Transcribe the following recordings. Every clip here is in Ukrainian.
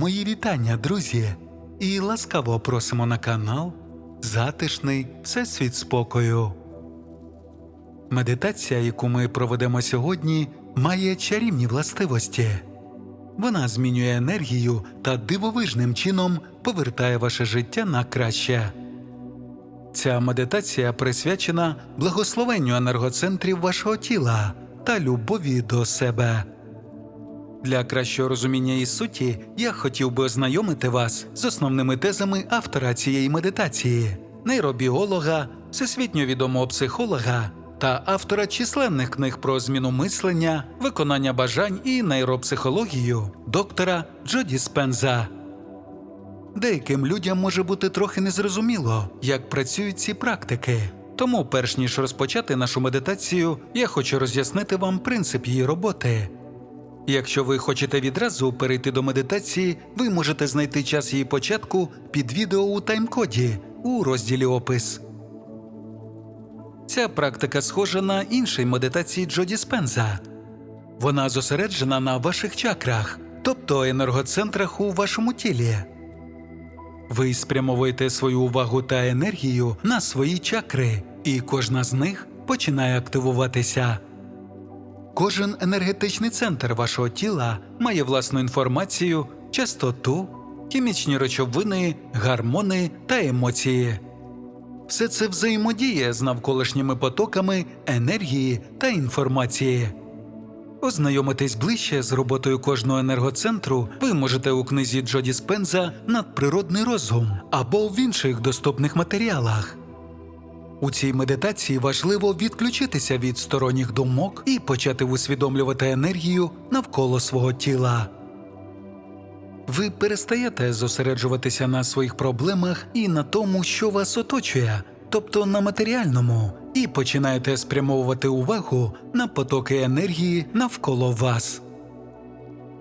Мої вітання, друзі, і ласкаво просимо на канал Затишний Всесвіт спокою. Медитація, яку ми проведемо сьогодні, має чарівні властивості. Вона змінює енергію та дивовижним чином повертає ваше життя на краще. Ця медитація присвячена благословенню енергоцентрів вашого тіла та любові до себе. Для кращого розуміння її суті я хотів би ознайомити вас з основними тезами автора цієї медитації, нейробіолога, всесвітньо відомого психолога та автора численних книг про зміну мислення, виконання бажань і нейропсихологію доктора Джоді Спенза. Деяким людям може бути трохи незрозуміло, як працюють ці практики. Тому, перш ніж розпочати нашу медитацію, я хочу роз'яснити вам принцип її роботи. Якщо ви хочете відразу перейти до медитації, ви можете знайти час її початку під відео у таймкоді у розділі Опис. Ця практика схожа на іншій медитації Джоді Спенза. Вона зосереджена на ваших чакрах, тобто енергоцентрах у вашому тілі. Ви спрямовуєте свою увагу та енергію на свої чакри, і кожна з них починає активуватися. Кожен енергетичний центр вашого тіла має власну інформацію, частоту, хімічні речовини, гармони та емоції. Все це взаємодіє з навколишніми потоками енергії та інформації. Ознайомитись ближче з роботою кожного енергоцентру ви можете у книзі Джоді Спенза Надприродний розум або в інших доступних матеріалах. У цій медитації важливо відключитися від сторонніх думок і почати усвідомлювати енергію навколо свого тіла. Ви перестаєте зосереджуватися на своїх проблемах і на тому, що вас оточує, тобто на матеріальному, і починаєте спрямовувати увагу на потоки енергії навколо вас.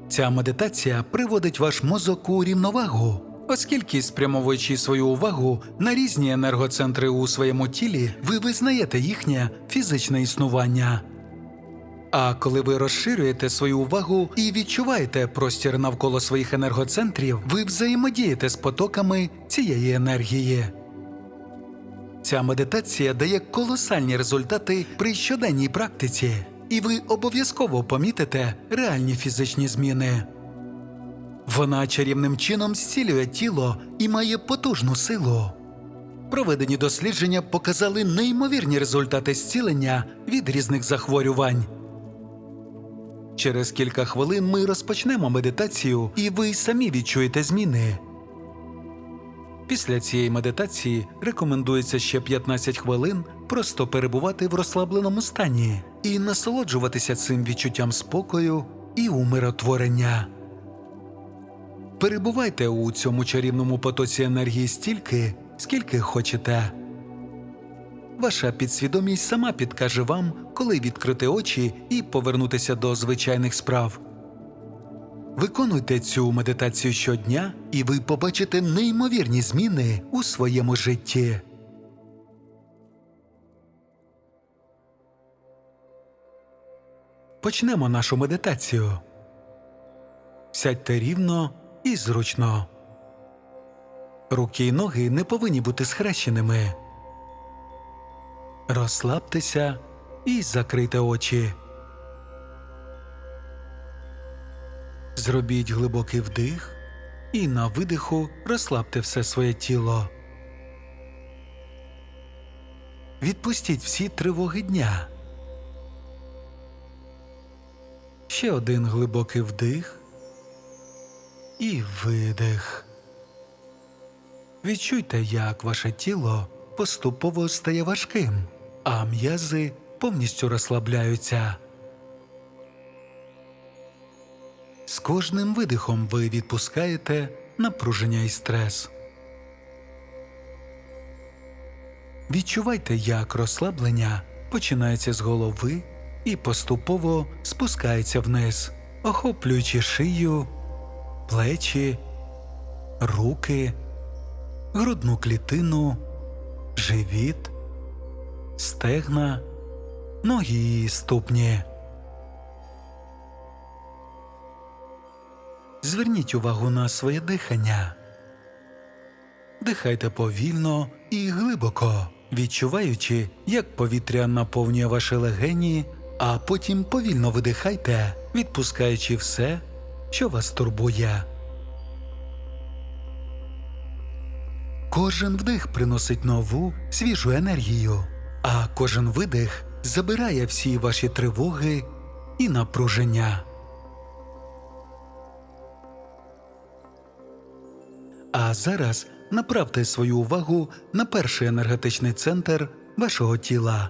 Ця медитація приводить ваш мозок у рівновагу, оскільки, спрямовуючи свою увагу на різні енергоцентри у своєму тілі, ви визнаєте їхнє фізичне існування. А коли ви розширюєте свою увагу і відчуваєте простір навколо своїх енергоцентрів, ви взаємодієте з потоками цієї енергії. Ця медитація дає колосальні результати при щоденній практиці, і ви обов'язково помітите реальні фізичні зміни. Вона чарівним чином зцілює тіло і має потужну силу. Проведені дослідження показали неймовірні результати зцілення від різних захворювань. Через кілька хвилин ми розпочнемо медитацію, і ви самі відчуєте зміни. Після цієї медитації рекомендується ще 15 хвилин просто перебувати в розслабленому стані і насолоджуватися цим відчуттям спокою і умиротворення. Перебувайте у цьому чарівному потоці енергії стільки, скільки хочете. Ваша підсвідомість сама підкаже вам, коли відкрити очі і повернутися до звичайних справ. Виконуйте цю медитацію щодня, і ви побачите неймовірні зміни у своєму житті. Почнемо нашу медитацію. Сядьте рівно і зручно. Руки й ноги не повинні бути схрещеними. Розслабтеся і закрийте очі. Зробіть глибокий вдих і на видиху розслабте все своє тіло. Відпустіть всі тривоги дня. Ще один глибокий вдих і видих. Відчуйте, як ваше тіло поступово стає важким, а м'язи повністю розслабляються. З кожним видихом ви відпускаєте напруження і стрес. Відчувайте, як розслаблення починається з голови і поступово спускається вниз, охоплюючи шию, плечі, руки, грудну клітину, живіт, стегна, ноги і ступні. зверніть увагу на своє дихання. Дихайте повільно і глибоко, відчуваючи, як повітря наповнює ваші легені, а потім повільно видихайте, відпускаючи все, що вас турбує. Кожен вдих приносить нову свіжу енергію, а кожен видих забирає всі ваші тривоги і напруження. А зараз направте свою увагу на перший енергетичний центр вашого тіла.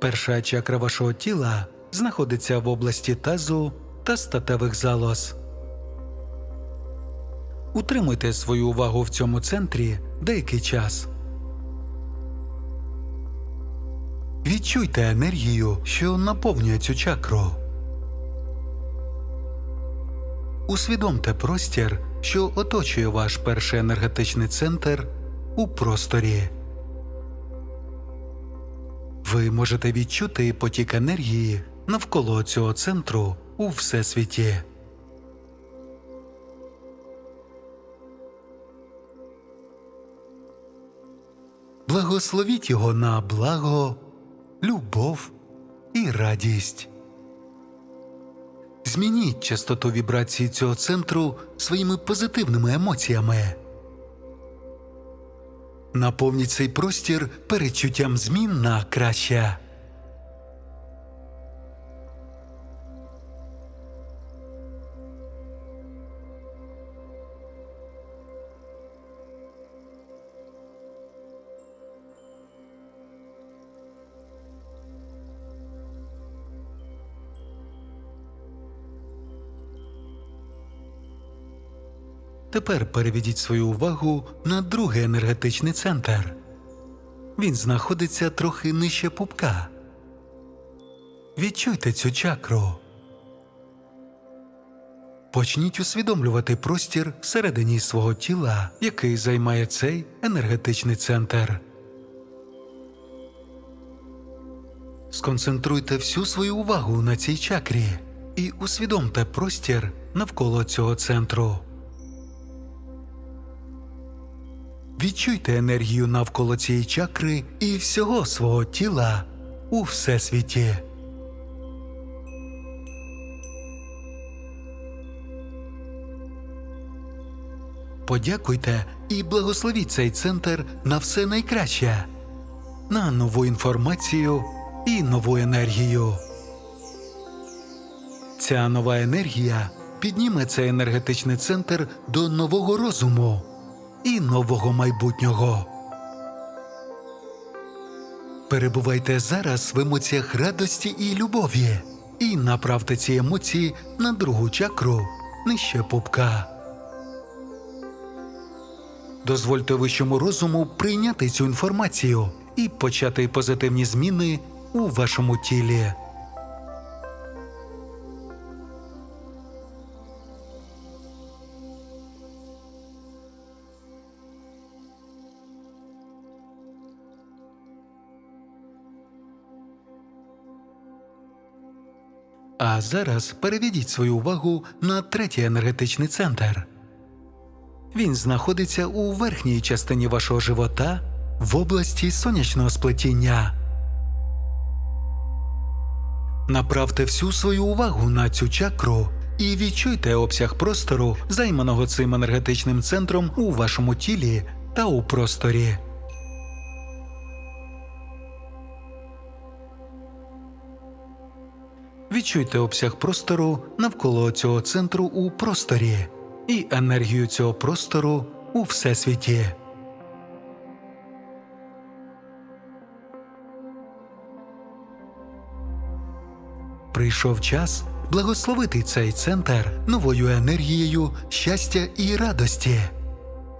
Перша чакра вашого тіла знаходиться в області тазу та статевих залоз. Утримуйте свою увагу в цьому центрі деякий час. Відчуйте енергію, що наповнює цю чакру. Усвідомте простір, що оточує ваш перший енергетичний центр у просторі. Ви можете відчути потік енергії навколо цього центру у всесвіті. Благословіть його на благо, любов і радість. Змініть частоту вібрації цього центру своїми позитивними емоціями. Наповніть цей простір перечуттям змін на краще. Тепер переведіть свою увагу на другий енергетичний центр. Він знаходиться трохи нижче пупка. Відчуйте цю чакру. Почніть усвідомлювати простір всередині свого тіла, який займає цей енергетичний центр. Сконцентруйте всю свою увагу на цій чакрі і усвідомте простір навколо цього центру. Відчуйте енергію навколо цієї чакри і всього свого тіла у всесвіті. Подякуйте і благословіть цей центр на все найкраще, на нову інформацію і нову енергію. Ця нова енергія підніме цей енергетичний центр до нового розуму і нового майбутнього. Перебувайте зараз в емоціях радості і любові і направте ці емоції на другу чакру нижче пупка. Дозвольте вищому розуму прийняти цю інформацію і почати позитивні зміни у вашому тілі. А зараз переведіть свою увагу на третій енергетичний центр. Він знаходиться у верхній частині вашого живота в області сонячного сплетіння. Направте всю свою увагу на цю чакру і відчуйте обсяг простору, займаного цим енергетичним центром у вашому тілі та у просторі. Відчуйте обсяг простору навколо цього центру у просторі і енергію цього простору у всесвіті. Прийшов час благословити цей центр новою енергією щастя і радості,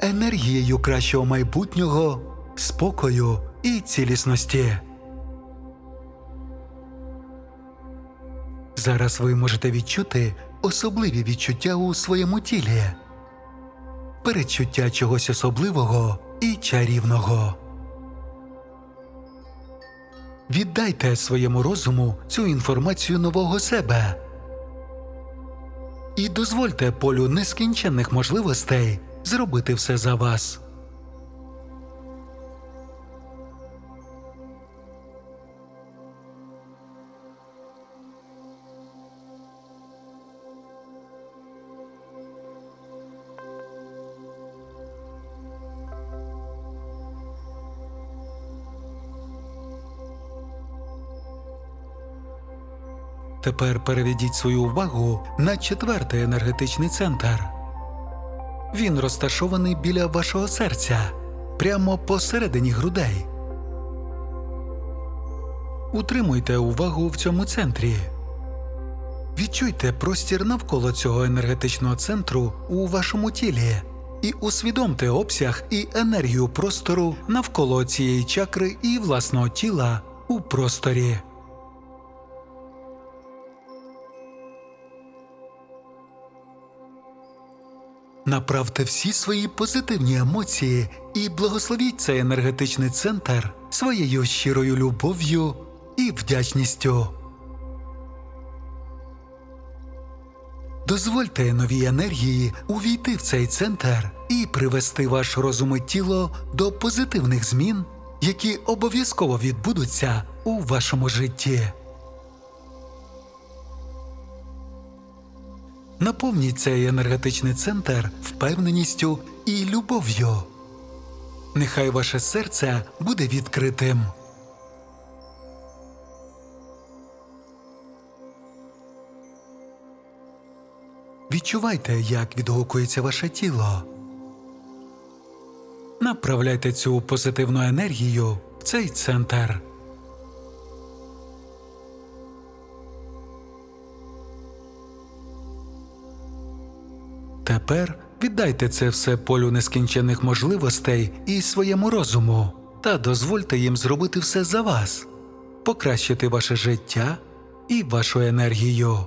енергією кращого майбутнього, спокою і цілісності. Зараз ви можете відчути особливі відчуття у своєму тілі, передчуття чогось особливого і чарівного. Віддайте своєму розуму цю інформацію нового себе і дозвольте полю нескінченних можливостей зробити все за вас. Тепер переведіть свою увагу на четвертий енергетичний центр. Він розташований біля вашого серця, прямо посередині грудей. Утримуйте увагу в цьому центрі. Відчуйте простір навколо цього енергетичного центру у вашому тілі і усвідомте обсяг і енергію простору навколо цієї чакри і власного тіла у просторі. Направте всі свої позитивні емоції і благословіть цей енергетичний центр своєю щирою любов'ю і вдячністю. Дозвольте новій енергії увійти в цей центр і привести ваш розум і тіло до позитивних змін, які обов'язково відбудуться у вашому житті. Наповніть цей енергетичний центр впевненістю і любов'ю. Нехай ваше серце буде відкритим. Відчувайте, як відгукується ваше тіло. Направляйте цю позитивну енергію в цей центр. Тепер віддайте це все полю нескінчених можливостей і своєму розуму, та дозвольте їм зробити все за вас, покращити ваше життя і вашу енергію.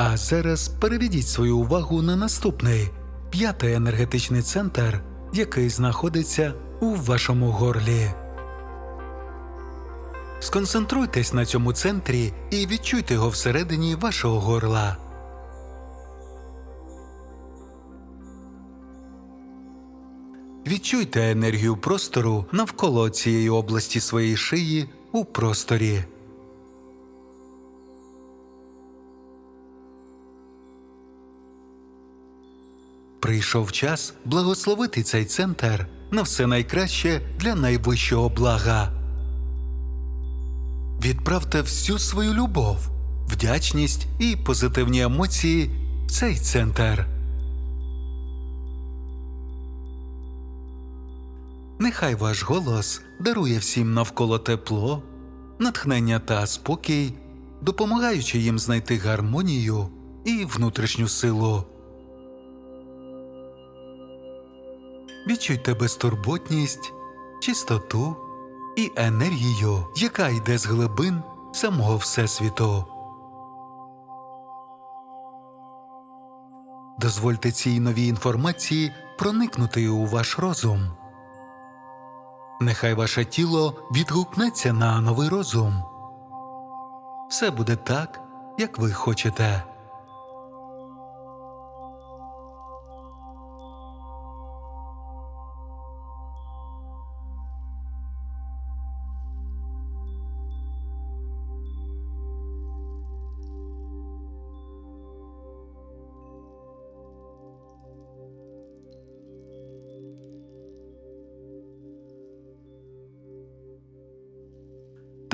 А зараз переведіть свою увагу на наступний п'ятий енергетичний центр, який знаходиться у вашому горлі. Сконцентруйтесь на цьому центрі і відчуйте його всередині вашого горла. Відчуйте енергію простору навколо цієї області своєї шиї у просторі. Прийшов час благословити цей центр на все найкраще для найвищого блага. Відправте всю свою любов, вдячність і позитивні емоції в цей центр. Нехай ваш голос дарує всім навколо тепло, натхнення та спокій, допомагаючи їм знайти гармонію і внутрішню силу. Відчуйте безтурботність, чистоту і енергію, яка йде з глибин самого Всесвіту. Дозвольте цій новій інформації проникнути у ваш розум. Нехай ваше тіло відгукнеться на новий розум. Все буде так, як ви хочете.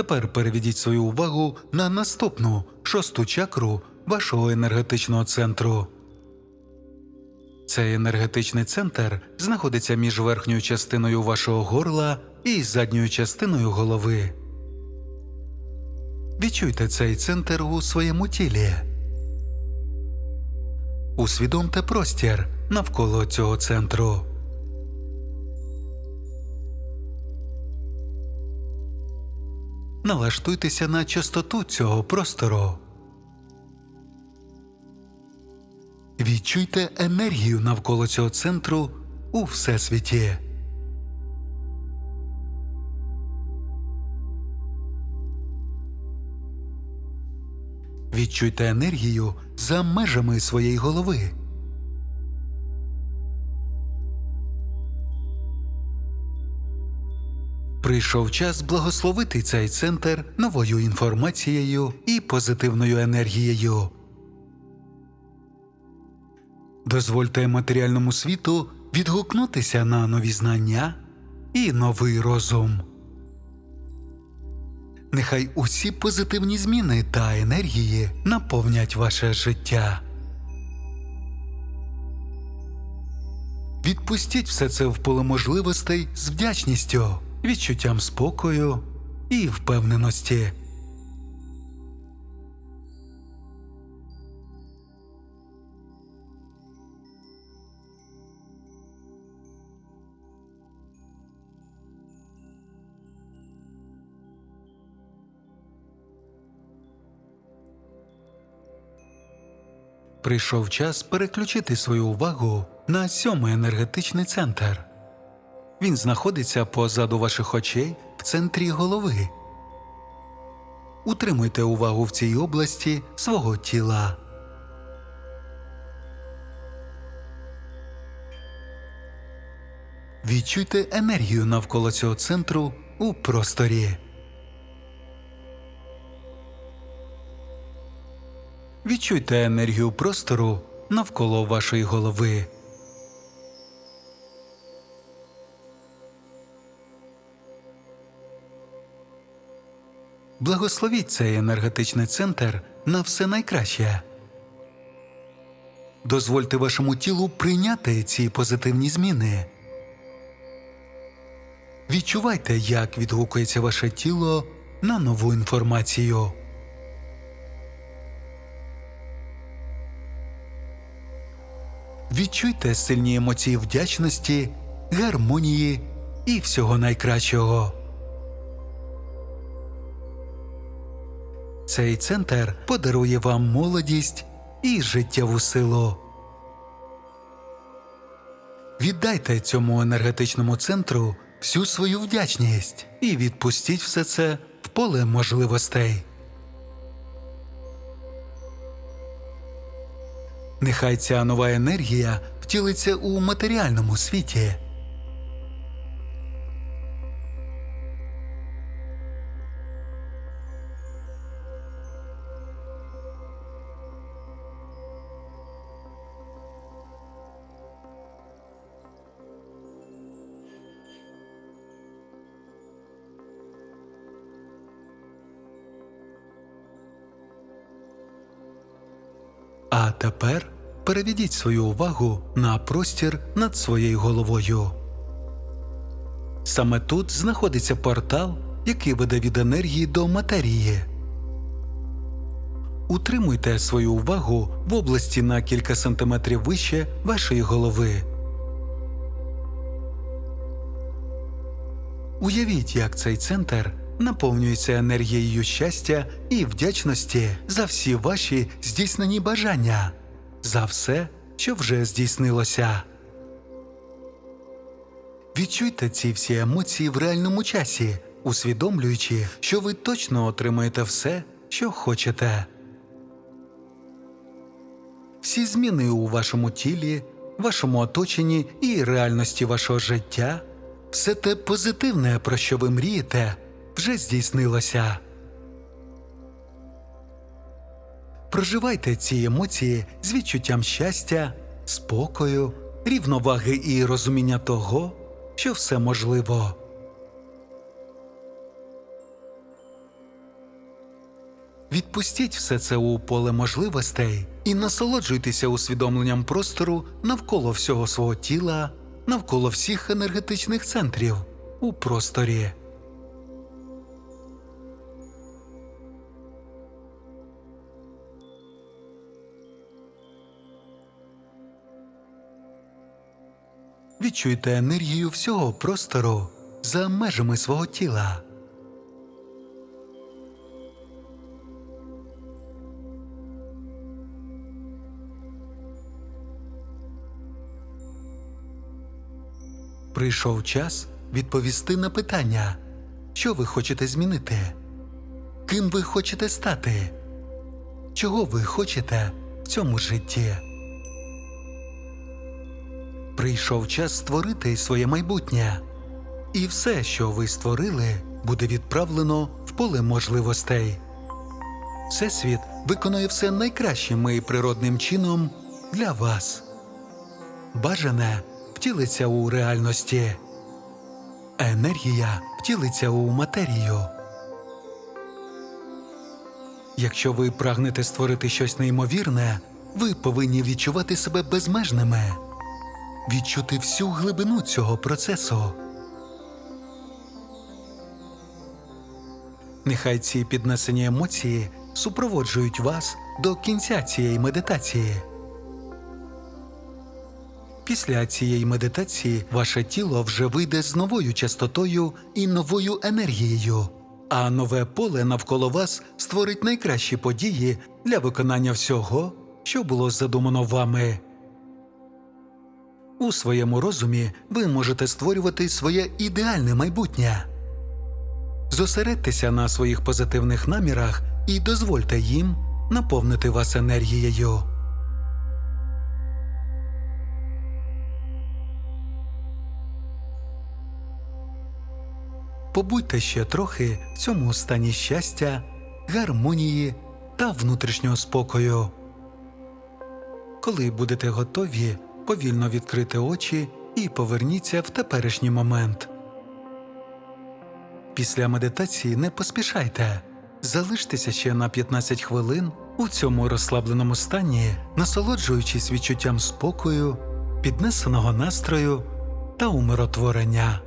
Тепер переведіть свою увагу на наступну шосту чакру вашого енергетичного центру. Цей енергетичний центр знаходиться між верхньою частиною вашого горла і задньою частиною голови. Відчуйте цей центр у своєму тілі. Усвідомте простір навколо цього центру. Налаштуйтеся на частоту цього простору. Відчуйте енергію навколо цього центру у всесвіті. Відчуйте енергію за межами своєї голови. Прийшов час благословити цей центр новою інформацією і позитивною енергією. Дозвольте матеріальному світу відгукнутися на нові знання і новий розум. Нехай усі позитивні зміни та енергії наповнять ваше життя. Відпустіть все це в поле можливостей з вдячністю, відчуттям спокою і впевненості. Прийшов час переключити свою увагу на сьомий енергетичний центр. Він знаходиться позаду ваших очей в центрі голови. Утримуйте увагу в цій області свого тіла. Відчуйте енергію навколо цього центру у просторі. Відчуйте енергію простору навколо вашої голови. Благословіть цей енергетичний центр на все найкраще. Дозвольте вашому тілу прийняти ці позитивні зміни. Відчувайте, як відгукується ваше тіло на нову інформацію. Відчуйте сильні емоції вдячності, гармонії і всього найкращого. Цей центр подарує вам молодість і життєву силу. Віддайте цьому енергетичному центру всю свою вдячність і відпустіть все це в поле можливостей. Нехай ця нова енергія втілиться у матеріальному світі. Переведіть свою увагу на простір над своєю головою. Саме тут знаходиться портал, який веде від енергії до матерії. Утримуйте свою увагу в області на кілька сантиметрів вище вашої голови. Уявіть, як цей центр наповнюється енергією щастя і вдячності за всі ваші здійснені бажання, за все, що вже здійснилося. Відчуйте ці всі емоції в реальному часі, усвідомлюючи, що ви точно отримаєте все, що хочете. Всі зміни у вашому тілі, вашому оточенні і реальності вашого життя, все те позитивне, про що ви мрієте, вже здійснилося. Проживайте ці емоції з відчуттям щастя, спокою, рівноваги і розуміння того, що все можливо. Відпустіть все це у поле можливостей і насолоджуйтеся усвідомленням простору навколо всього свого тіла, навколо всіх енергетичних центрів у просторі. відчуйте енергію всього простору за межами свого тіла. Прийшов час відповісти на питання, що ви хочете змінити, ким ви хочете стати, чого ви хочете в цьому житті. Прийшов час створити своє майбутнє, і все, що ви створили, буде відправлено в поле можливостей. Всесвіт виконує все найкращим і природним чином для вас. Бажане втілиться у реальності, енергія втілиться у матерію. Якщо ви прагнете створити щось неймовірне, ви повинні відчувати себе безмежними, відчути всю глибину цього процесу. Нехай ці піднесені емоції супроводжують вас до кінця цієї медитації. Після цієї медитації ваше тіло вже вийде з новою частотою і новою енергією, а нове поле навколо вас створить найкращі події для виконання всього, що було задумано вами. У своєму розумі ви можете створювати своє ідеальне майбутнє. Зосередьтеся на своїх позитивних намірах і дозвольте їм наповнити вас енергією. Побудьте ще трохи в цьому стані щастя, гармонії та внутрішнього спокою. Коли будете готові, повільно відкрити очі і поверніться в теперішній момент. Після медитації не поспішайте. Залиштеся ще на 15 хвилин у цьому розслабленому стані, насолоджуючись відчуттям спокою, піднесеного настрою та умиротворення.